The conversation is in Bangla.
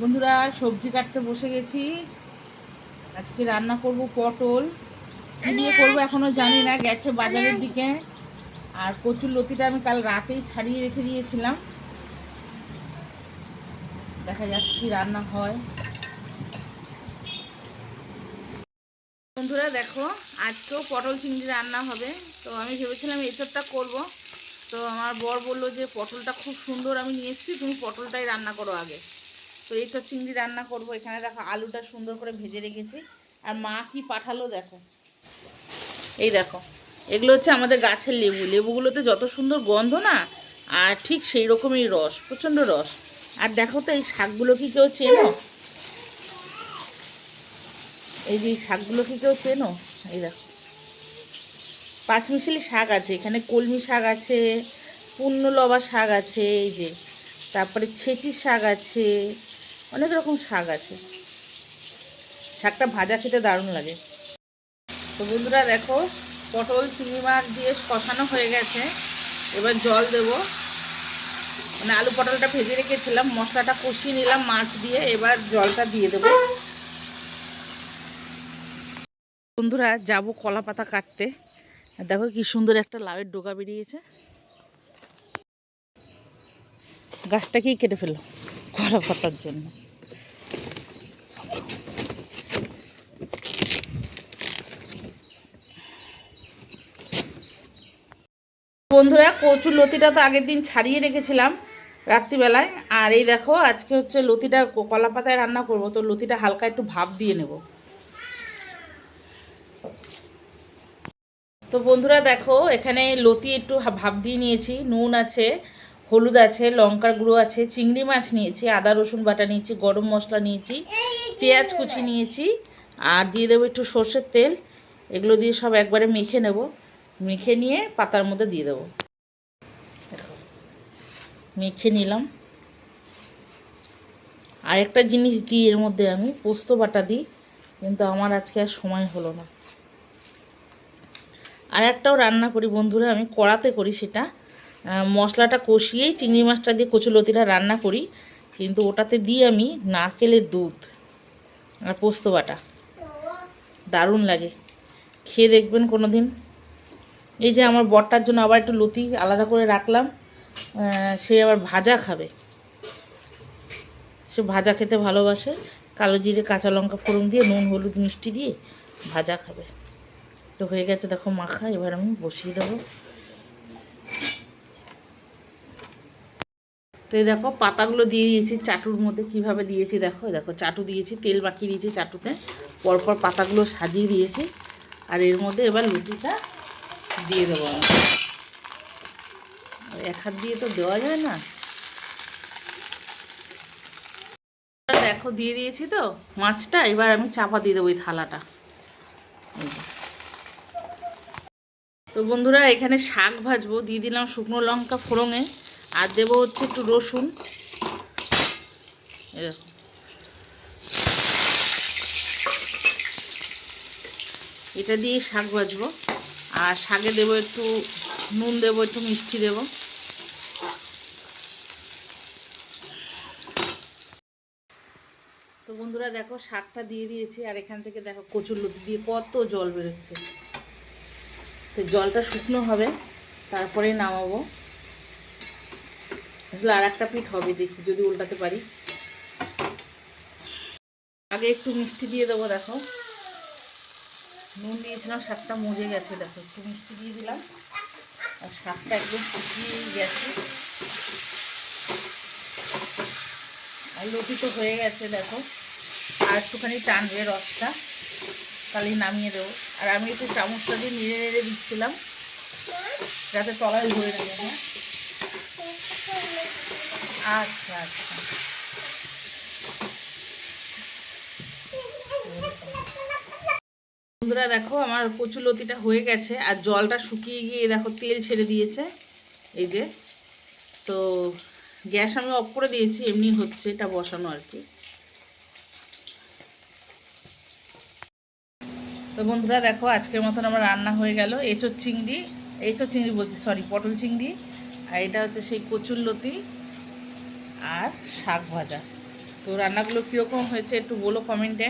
বন্ধুরা, সবজি কাটতে বসে গেছি। আজকে রান্না করব পটল। কি দিয়ে করব এখনও জানি না, গেছে বাজারের দিকে। আর কচুর লতিটা আমি কাল রাতেই ছাড়িয়ে রেখে দিয়েছিলাম। দেখা যাক কি রান্না হয়। বন্ধুরা, দেখো, আজকেও পটল চিংড়ি রান্না হবে। তো আমি ভেবেছিলাম এসবটা করব। তো আমার বর বলল যে, পটলটা খুব সুন্দর আমি নিয়ে এসেছি, তুমি পটলটাই রান্না করো আগে। তো এই সব চিংড়ি রান্না করব। এখানে দেখো আলুটা সুন্দর করে ভেজে রেখেছি। আর মা কি পাঠালো দেখো। এই দেখো, এগুলো হচ্ছে আমাদের গাছের লেবু। লেবুগুলোতে যত সুন্দর গন্ধ না, আর ঠিক সেই রকমই রস, প্রচণ্ড রস। আর দেখো তো এই শাকগুলো কি কেউ চেনো? এই যে শাকগুলো কি কেউ চেনো? এই দেখো। পাঁচমিশালি শাক আছে, এখানে কলমি শাক আছে, পূর্ণলবা শাক আছে, এই যে। তারপরে ছেঁচি শাক আছে। অনেক রকম শাক আছে। শাকটা ভাজা খেতে দারুণ লাগে। তো বন্ধুরা দেখো, পটল, চিংড়ি মাছ দিয়ে কষানো হয়ে গেছে। এবার জল দেব। মানে আলু পটলটা ভেজে রেখেছিলাম, মশলাটা কষিয়ে নিলাম মাছ দিয়ে, এবার জলটা দিয়ে দেবো। বন্ধুরা, যাব কলা পাতা কাটতে। দেখো কি সুন্দর একটা লাউয়ের ডোকা বেরিয়েছে। গাছটাকেই কেটে ফেলল কলা পাতার জন্য। বন্ধুরা কচুর লতিটা তো আগের দিন ছাড়িয়ে রেখেছিলাম রাত্রিবেলায়। আর এই দেখো, আজকে হচ্ছে লতিটা কলা পাতায় রান্না করব, তো লতিটা হালকা একটু ভাপ দিয়ে নেব। তো বন্ধুরা দেখো, এখানে লতি একটু ভাপ দিয়ে নিয়েছি। নুন আছে, হলুদ আছে, লঙ্কার গুঁড়ো আছে, চিংড়ি মাছ নিয়েছি, আদা, রসুন বাটা নিয়েছি, গরম মশলা নিয়েছি, পেঁয়াজ কুচি নিয়েছি, আর দিয়ে দেবো একটু সর্ষের তেল। এগুলো দিয়ে সব একবারে মেখে নেব। মেখে নিয়ে পাতার মধ্যে দিয়ে দেবো। মেখে নিলাম। আরেকটা জিনিস দিই, এর মধ্যে আমি পোস্ত বাটা দিই, কিন্তু আমার আজকে আর সময় হলো না। আর একটাও রান্না করি বন্ধুরা, আমি কড়াতে করি সেটা। মশলাটা কষিয়েই চিংড়ি মাছটা দিয়ে কচুলতিটা রান্না করি, কিন্তু ওটাতে দিই আমি নারকেলের দুধ আর পোস্ত বাটা। দারুণ লাগে। খেয়ে দেখবেন কোনো দিন এই যে আমার বরটার জন্য আবার একটু লতি আলাদা করে রাখলাম সে আবার ভাজা খাবে। সে ভাজা খেতে ভালোবাসে। কালো জিরে, কাঁচা লঙ্কা ফোড়ন দিয়ে, নুন, হলুদ, মিষ্টি দিয়ে ভাজা খাবে। তো হয়ে গেছে, দেখো মাখা, এবার আমি বসিয়ে দেবো। তো এই দেখো, পাতাগুলো দিয়ে দিয়েছি চাটুর মধ্যে। কীভাবে দিয়েছি দেখো দেখো, চাটু দিয়েছি, তেল বাকি দিয়েছি চাটুতে। পরপর পাতাগুলো সাজিয়ে দিয়েছি। আর এর মধ্যে এবার লুটিটা দিয়ে দেবো আমি। এক হাত দিয়ে তো দেওয়া যায় না। দেখো, দিয়ে দিয়েছি তো মাছটা, এবার আমি চাপা দিয়ে দেবো এই থালাটা। তো বন্ধুরা, এখানে শাক ভাজবো। দিয়ে দিলাম শুকনো লঙ্কা ফোড়ঙে আর দেবো হচ্ছে একটু রসুন। এটা দিয়ে শাক ভাজবো। আর শাকে দেবো একটু, নুন দেবো, একটু মিষ্টি দেবো। তো বন্ধুরা দেখো, শাকটা দিয়ে দিয়েছি, আর এখান থেকে দেখো কচুর লতি দিয়ে কত জল বেরোচ্ছে। তো জলটা শুকনো হবে, তারপরে নামাবো। আসলে আর একটা পিঠ হবে, দেখি যদি উল্টাতে পারি। আগে একটু মিষ্টি দিয়ে দেবো, দেখো। নুন দিয়েছিলাম, শাকটা মজে গেছে, দেখো, একটু মিষ্টি দিয়ে দিলাম। আর শাকটা একদম শুকিয়ে গেছে। আর লতি তো হয়ে গেছে, দেখো। আর একটুখানি টানবে রসটা, তাহলে নামিয়ে দেবো। আর আমি একটু চামচটা দিয়ে নেড়ে নেড়ে দিচ্ছিলাম, যাতে তলায় ধরে নেবে। হ্যাঁ আচ্ছা আচ্ছা। বন্ধুরা দেখো, আমার কচুর লতিটা হয়ে গেছে আর জলটা শুকিয়ে গিয়ে দেখো তেল ছেড়ে দিয়েছে। এই যে, তো গ্যাস আমি অফ করে দিয়েছি, এমনি হচ্ছে এটা বসানো আর কি। তো বন্ধুরা দেখো, আজকের মতন আমার রান্না হয়ে গেল। এঁচোর চিংড়ি এঁচোর চিংড়ি বলছি সরি পটল চিংড়ি। আর এটা হচ্ছে সেই কচুর লতি আর শাক ভাজা। তো রান্নাগুলো কীরকম হয়েছে একটু বলো কমেন্টে